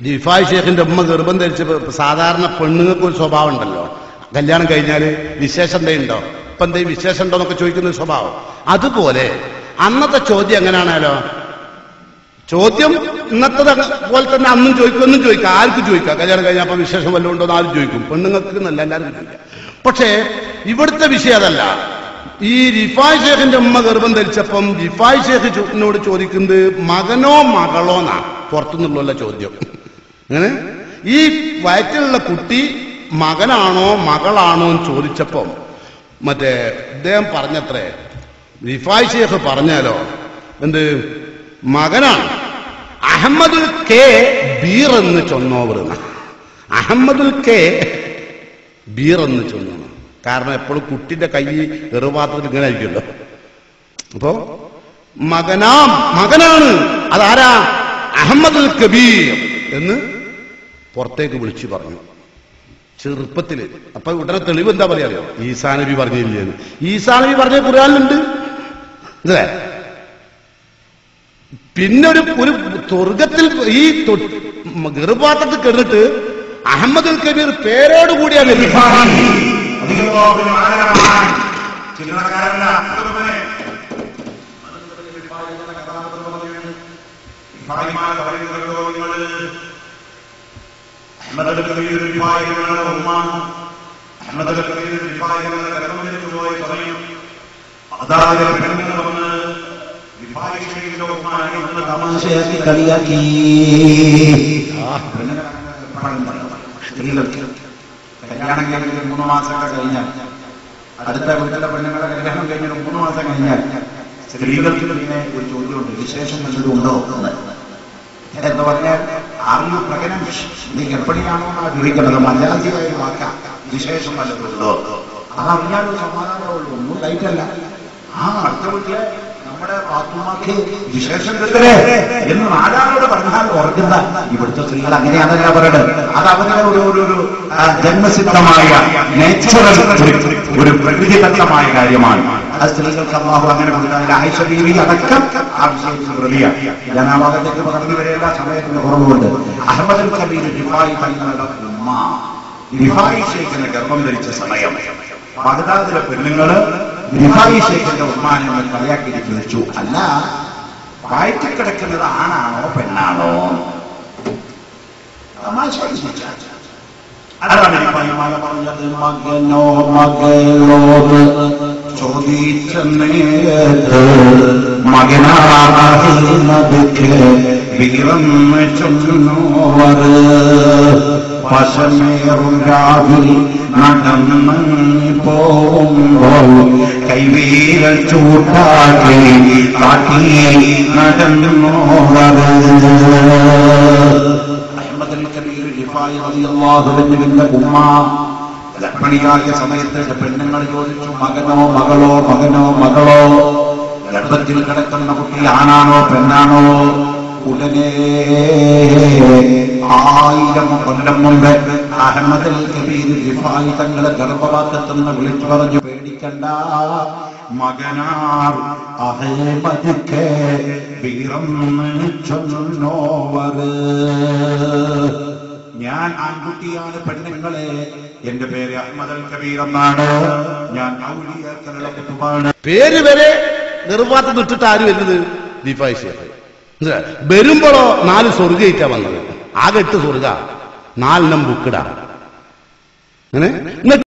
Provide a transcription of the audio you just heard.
റിഫായ് ഷേഖിന്റെ ഉമ്മ ധരിച്ചപ്പോ സാധാരണ പെണ്ണുങ്ങൾക്ക് ഒരു സ്വഭാവം ഉണ്ടല്ലോ. കല്യാണം കഴിഞ്ഞാൽ വിശേഷം ഉണ്ടോ ഇപ്പൊ എന്തേ വിശേഷം ഉണ്ടോ എന്നൊക്കെ ചോദിക്കുന്ന സ്വഭാവം. അതുപോലെ അന്നത്തെ ചോദ്യം എങ്ങനെയാണല്ലോ ചോദ്യം ഇന്നത്തെ പോലെ തന്നെ അന്നും ചോദിക്കും ഒന്നും ചോദിക്കാം. ആർക്കും ചോദിക്കാം. കല്യാണം കഴിഞ്ഞാൽ അപ്പൊ വിശേഷം വല്ലതും ഉണ്ടോ എന്ന് ആരും ചോദിക്കും. പെണ്ണുങ്ങൾക്ക് എന്നല്ല എല്ലാവരും ചോദിക്കാം. പക്ഷേ ഇവിടുത്തെ വിഷയം അതല്ല. ഈ റിഫായ് ഷേഖിന്റെ ഉമ്മ ഗർഭം ധരിച്ചപ്പം റിഫായ് ഷേഖ് ചോ- ചോദിക്കുന്നത് മകനോ മകളോ എന്നാ? പുറത്തുനിന്നുള്ള ചോദ്യം. അങ്ങനെ ഈ വയറ്റിലുള്ള കുട്ടി മകനാണോ മകളാണോ എന്ന് ചോദിച്ചപ്പം മറ്റേ അദ്ദേഹം പറഞ്ഞത്രേ റിഫായ് ഷേഖ് പറഞ്ഞാലോ എന്ത്? മകനാണ്. അഹമ്മദുൽ കെ ബീർ എന്ന് ചൊന്നോവർ അഹമ്മദുൽ കെ ബീർ എന്ന് ചൊന്നു. കാരണം എപ്പോഴും കുട്ടിന്റെ കൈ എറുപാത്രത്തിൽ ഇങ്ങനെ ആയിരിക്കുമല്ലോ. അപ്പോ മകനാം മകനാണ്. അതാരാ? അഹമ്മദുൽ കബീർ എന്ന് പുറത്തേക്ക് വിളിച്ചു പറഞ്ഞു. ചെറുപ്പത്തിൽ. അപ്പൊ ഉടനെ തെളിവ് എന്താ പറയാറിയോ ഈസാ നബി പറഞ്ഞില്ലേന്ന് ഈസാ നബി പറഞ്ഞ ഖുർആാനിലുണ്ട്. അല്ലേ? പിന്നെ ഒരു ഒരു സ്വർഗത്തിൽ ഈ ഗർഭാത്രത്തിൽ കിടന്നിട്ട് അഹമ്മദുൽ കബീർ പേരോട് കൂടിയാണ് പറയുന്നതോ സ്ത്രീകൾക്ക് കല്യാണം കഴിഞ്ഞ് മൂന്ന് കഴിഞ്ഞാൽ അടുത്ത വീട്ടിലെ പെണ്ണുങ്ങളെ കല്യാണം കഴിഞ്ഞിട്ട് മൂന്ന് മാസം കഴിഞ്ഞാൽ സ്ത്രീകൾക്ക് പിന്നെ ഒരു ചോദ്യമുണ്ട്. വിശേഷം വല്ലതും ഉണ്ടോ എന്ന്? എന്ന് പറഞ്ഞാൽ അറിയൂ പ്രകടനം നീ ഗർഭിണിയാണോ എന്നാ മലയാളിയായി വാക്ക വിശേഷം വല്ലതുണ്ടോ അത് അതറിയാനൊരു സമാധാനമുള്ളൂ. ഒന്നും ലൈറ്റല്ല. ആ അടുത്ത വീട്ടിലെ നമ്മുടെ പാത്തുമാക്ക് വിശേഷം കിട്ടേ എന്ന് നാടാനോട് പറഞ്ഞാൽ ഓർക്കുന്ന ഇവിടുത്തെ സ്ത്രീകൾ അങ്ങനെയാണ് ഞാൻ പറയുന്നത് അത് അവരുടെ ഒരു ഒരു ജന്മസിദ്ധമായ നേച്ചറൽ ഒരു ഒരു പ്രകൃതിദത്തമായ കാര്യമാണ്. ആ സ്ത്രീകൾക്ക് അമ്മാവ് അങ്ങനെ കൊടുത്താൽ ആയിഷ രീതി അടക്കം ആ വിഷയത്തിൽ പ്രതിയ ഞാൻ ആ ഭാഗത്തേക്ക് പറഞ്ഞു വരെയുള്ള സമയത്തിന് കുറവുകൊണ്ട് അഹമ്മദ് കബീർ ഗർഭം ധരിച്ച സമയം. പെണ്ണുങ്ങൾ ഉമ്മാനെ കളിയാക്കി ചോദിച്ചു അല്ല വയറ്റിൽ കിടക്കുന്നത് ആണാണോ പെണ്ണാണോ? മകനോ മകളോട് ചോദിച്ച. മകനാഹിനബിക്ക് വീറന്ന് ചൊല്ലുന്നവർ പശമേറും രാവിൽ നടന്നു പോകുമ്പോൾ കൈവീര ചൂട്ടാക്കി കാട്ടി നടന്നോവർ ഉമ്മ ഗർഭിണിയായ സമയത്ത് പെണ്ണുങ്ങൾ ചോദിച്ചു മകനോ മകളോ മകനോ മകളോ? ഗർഭത്തിൽ കിടക്കുന്ന കുട്ടി ആണാണോ പെണ്ണാണോ? ഉടനെ ആയിരം കൊല്ലം മുമ്പ് അഹമ്മദ് കബീർ റിഫായി തങ്ങളെ ഗർഭപാത്രത്തിൽ വിളിച്ചു പറഞ്ഞു പേടിക്കണ്ട മകനാർ ഞാൻ ആൺകുട്ടിയാണ് പെണ്ണുങ്ങളെ. എന്റെ പേര് അഹമ്മദൽ കബീർ എന്നാണ്. ഞാൻ ഔലിയാക്കളുടെ പേര് വരെ ഗർഭാത്ത് ഇട്ടിട്ട് ആര് വരുന്നത്? ബിഫായിഷ? വരുമ്പോഴോ നാല് സ്വർഗയിട്ടാ വന്നത്. ആകെ എട്ട് സ്വർഗ നാലെണ്ണം ബുക്കിടാ. അങ്ങനെ?